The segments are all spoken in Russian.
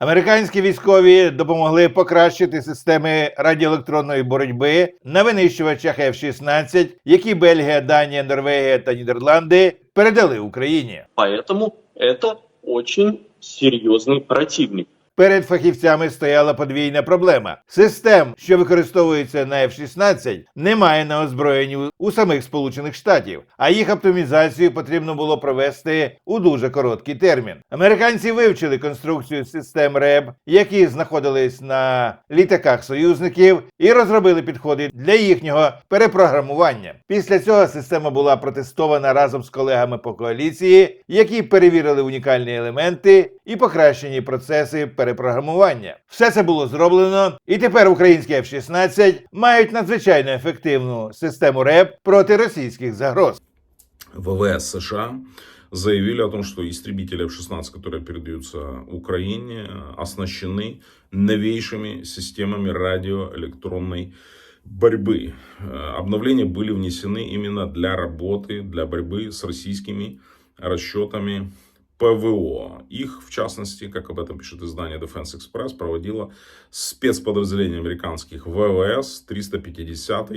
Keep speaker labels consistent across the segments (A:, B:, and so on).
A: Американські військові допомогли покращити системи радіоелектронної боротьби на винищувачах F-16, які Бельгія, Данія, Норвегія та Нідерланди передали Україні.
B: Поэтому это очень серьезный противник.
A: Перед фахівцями стояла подвійна проблема. Систем, що використовуються на F-16, немає на озброєнні у самих Сполучених Штатів, а їх оптимізацію потрібно було провести у дуже короткий термін. Американці вивчили конструкцію систем РЕБ, які знаходились на літаках союзників, і розробили підходи для їхнього перепрограмування. Після цього система була протестована разом з колегами по коаліції, які перевірили унікальні елементи і покращені процеси перепрограмування. Все це було зроблено, і тепер українські F-16 мають надзвичайно ефективну систему РЕП проти російських загроз.
C: ВВС США заявили о том, что истребители F-16, которые передаются Украине, оснащены новейшими системами радиоэлектронной борьбы. Э, Обновления были внесены именно для работы, для борьбы с российскими расчетами ПВО. Их, в частности, как об этом пишет издание Defense Express, проводило спецподразделение американских ВВС 350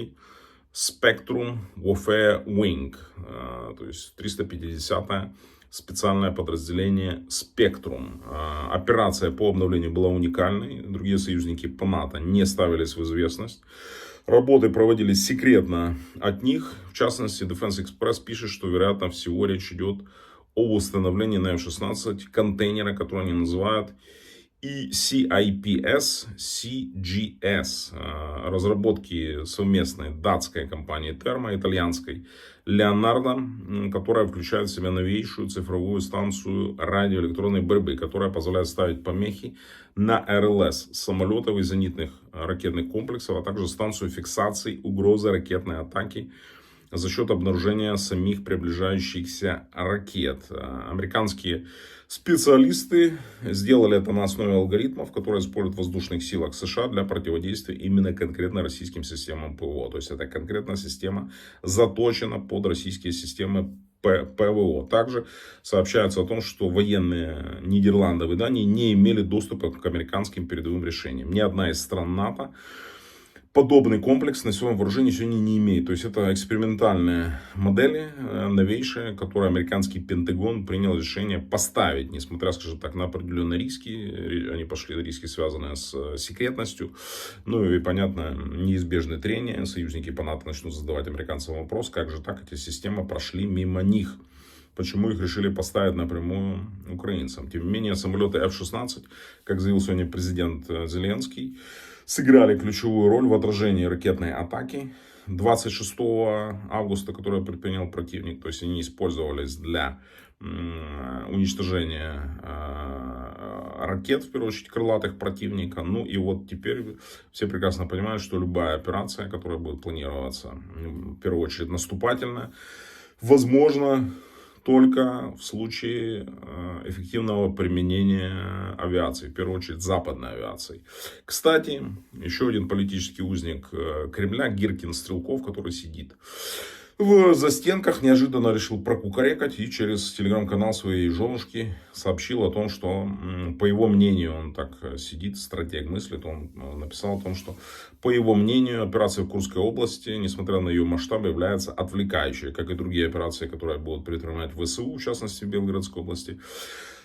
C: Spectrum Warfare Wing, э, то есть 350 специальное подразделение Spectrum. Э, Операция по обновлению была уникальной, другие союзники по НАТО не ставились в известность. Работы проводились секретно от них. В частности, Defense Express пишет, что, вероятно всего, речь идет о установлении на F-16 контейнера, который они называют и CIPS CGS. э, Разработки совместной датской компании Термо, итальянской м, которая включает в себя новейшую цифровую станцию радиоэлектронной борьбы, которая позволяет ставить помехи на РЛС самолетов и зенитных ракетных комплексов, а также станцию фиксации угрозы ракетной атаки за счет обнаружения самих приближающихся ракет. Американские специалисты сделали это на основе алгоритмов, которые используют в воздушных силах США для противодействия именно конкретно российским системам ПВО. То есть это конкретная система заточена под российские системы ПВО. Также сообщается о том, что военные Нидерландов и Дании не имели доступа к американским передовым решениям. Ни одна из стран НАТО подобный комплекс на своем вооружении сегодня не имеет. То есть это экспериментальные модели, э, новейшие, которые американский Пентагон принял решение поставить, несмотря, скажем так, на определенные риски. Ри- Они пошли риски, связанные с э, секретностью. Ну и, понятно, неизбежные трения. Союзники по НАТО начнут задавать американцам вопрос, как же так эти системы прошли мимо них. Почему их решили поставить напрямую украинцам? Тем не менее, самолеты F-16, как заявил сегодня президент э, Зеленский, сыграли ключевую роль в отражении ракетной атаки 26 августа, которую предпринял противник. То есть они использовались для уничтожения э, ракет, в первую очередь, крылатых противника. Ну и вот теперь все прекрасно понимают, что любая операция, которая будет планироваться, в первую очередь наступательная, возможно только в случае э, эффективного применения авиации, в первую очередь западной авиации. Кстати, еще один политический узник э, Кремля, Гиркин Стрелков, который сидит в застенках, неожиданно решил прокукарекать и через телеграм-канал своей женушки сообщил о том, что, по его мнению, он так э, сидит, стратег мыслит, он э, написал о том, что, по его мнению, операция в Курской области, несмотря на ее масштабы, является отвлекающей, как и другие операции, которые будут предпринимать ВСУ, в частности, в Белгородской области.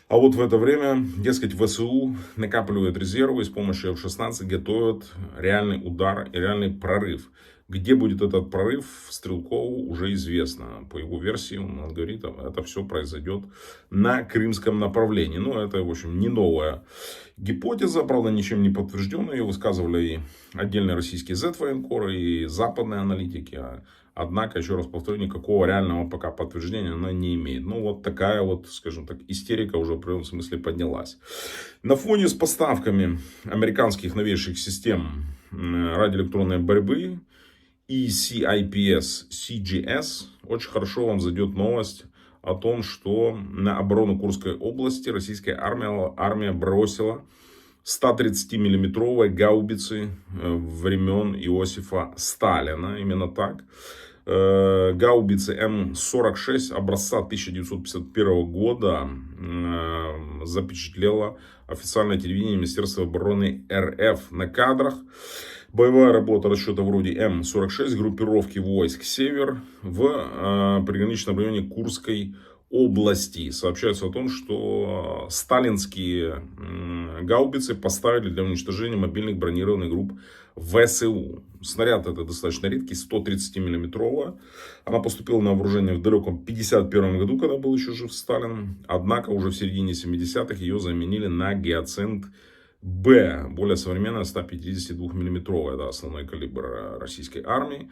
C: А вот в это время, дескать, ВСУ накапливает резервы и с помощью F-16 готовят реальный удар и реальный прорыв. Где будет этот прорыв, Стрелкову уже известно. По его версии, он говорит, это все произойдет на крымском направлении. Но это, в общем, не новая гипотеза, правда, ничем не подтвержденная. Ее высказывали и отдельные российские Z-военкоры, и западные аналитики. Однако, еще раз повторю, никакого реального пока подтверждения она не имеет. Ну, вот такая вот, скажем так, истерика уже в определенном смысле поднялась. На фоне с поставками американских новейших систем радиоэлектронной борьбы и CIPS, CGS, очень хорошо вам зайдет новость о том, что на оборону Курской области российская армия, армия бросила 130-миллиметровые гаубицы э, времен Иосифа Сталина. Именно так. Э, гаубицы М-46 образца 1951 года э, запечатлело официальное телевидение Министерства обороны РФ на кадрах. Боевая работа расчета вроде М-46 группировки войск «Север» в э, приграничном районе Курской области. Сообщается о том, что сталинские м, гаубицы поставили для уничтожения мобильных бронированных групп ВСУ. Снаряд это достаточно редкий, 130-миллиметровая. Она поступила на вооружение в далеком 51 году, когда был еще жив Сталин. Однако уже в середине 70-х ее заменили на гиацинт Б, более современная 152-миллиметровая, да, основной калибр э, российской армии.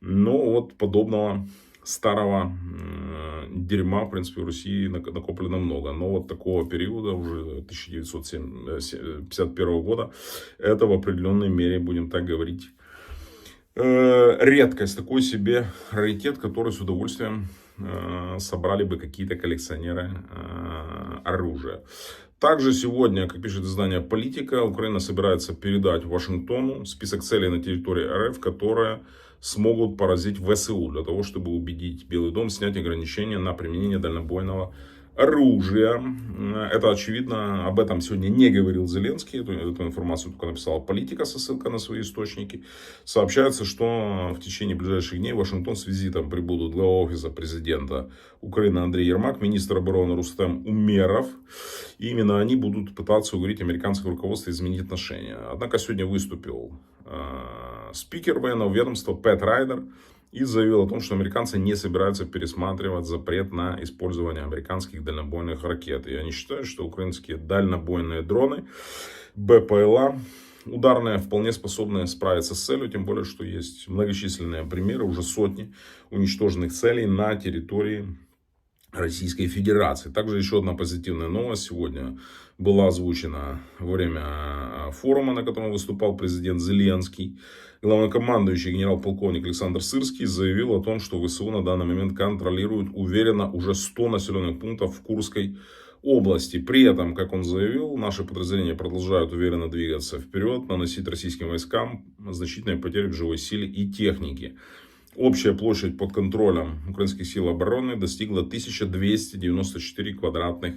C: Но вот подобного старого м, дерьма, в принципе, в России нак- накоплено много. Но вот такого периода, уже 1951 года, это в определенной мере, будем так говорить, э, редкость, такой себе раритет, который с удовольствием э, собрали бы какие-то коллекционеры э, оружия. Также сегодня, как пишет издание «Политика», Украина собирается передать Вашингтону список целей на территории РФ, которые смогут поразить ВСУ, для того, чтобы убедить Белый дом снять ограничения на применение дальнобойного оружия. Это очевидно, об этом сегодня не говорил Зеленский, эту, эту информацию только написала политика со ссылкой на свои источники. Сообщается, что в течение ближайших дней в Вашингтон с визитом прибудут глава офиса президента Украины Андрей Ермак, министр обороны Рустем Умеров. И именно они будут пытаться уговорить американское руководство изменить отношения. Однако сегодня выступил э, спикер военного ведомства Пэт Райдер и заявил о том, что американцы не собираются пересматривать запрет на использование американских дальнобойных ракет. И они считают, что украинские дальнобойные дроны БПЛА ударные вполне способны справиться с целью, тем более, что есть многочисленные примеры, уже сотни уничтоженных целей на территории Российской Федерации. Также еще одна позитивная новость сегодня была озвучена во время а, форума, на котором выступал президент Зеленский. Главнокомандующий генерал-полковник Александр Сырский заявил о том, что ВСУ на данный момент контролирует уверенно уже 100 населенных пунктов в Курской области. При этом, как он заявил, наши подразделения продолжают уверенно двигаться вперед, наносить российским войскам значительные потери в живой силе и технике. Общая площадь под контролем украинских сил обороны достигла 1294 квадратных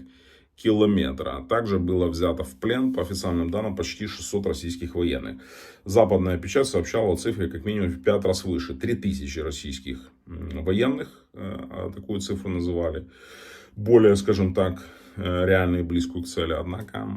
C: километра. Также было взято в плен, по официальным данным, почти 600 российских военных. Западная печать сообщала о цифре как минимум в 5 раз выше. 3000 российских военных, э, а такую цифру называли. Более, скажем так, э, реальную и близкую к цели. Однако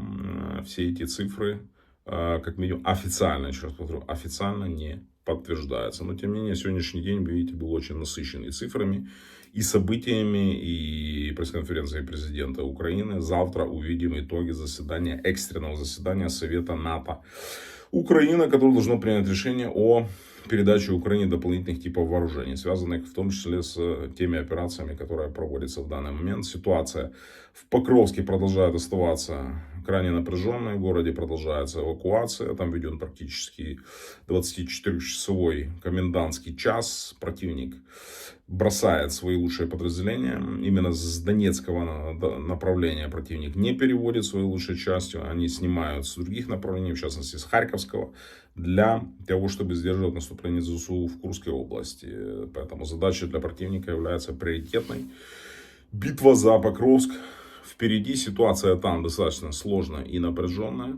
C: все эти цифры, э, как минимум официально, еще раз повторю, официально не подтверждается. Но, тем не менее, сегодняшний день, вы видите, был очень насыщенный цифрами и событиями, и пресс-конференцией президента Украины. Завтра увидим итоги заседания, экстренного заседания Совета НАТО Украины, которое должно принять решение о передаче Украине дополнительных типов вооружений, связанных в том числе с теми операциями, которые проводятся в данный момент. Ситуация в Покровске продолжает оставаться крайне напряженной. В городе продолжается эвакуация. Там введен практически 24-часовой комендантский час. Противник бросает свои лучшие подразделения. Именно с Донецкого на- направления противник не переводит свои лучшие части. Они снимают с других направлений, в частности с Харьковского, для того, чтобы сдерживать наступление ЗСУ в Курской области. Поэтому задача для противника является приоритетной. Битва за Покровск. Впереди ситуация там достаточно сложная и напряженная.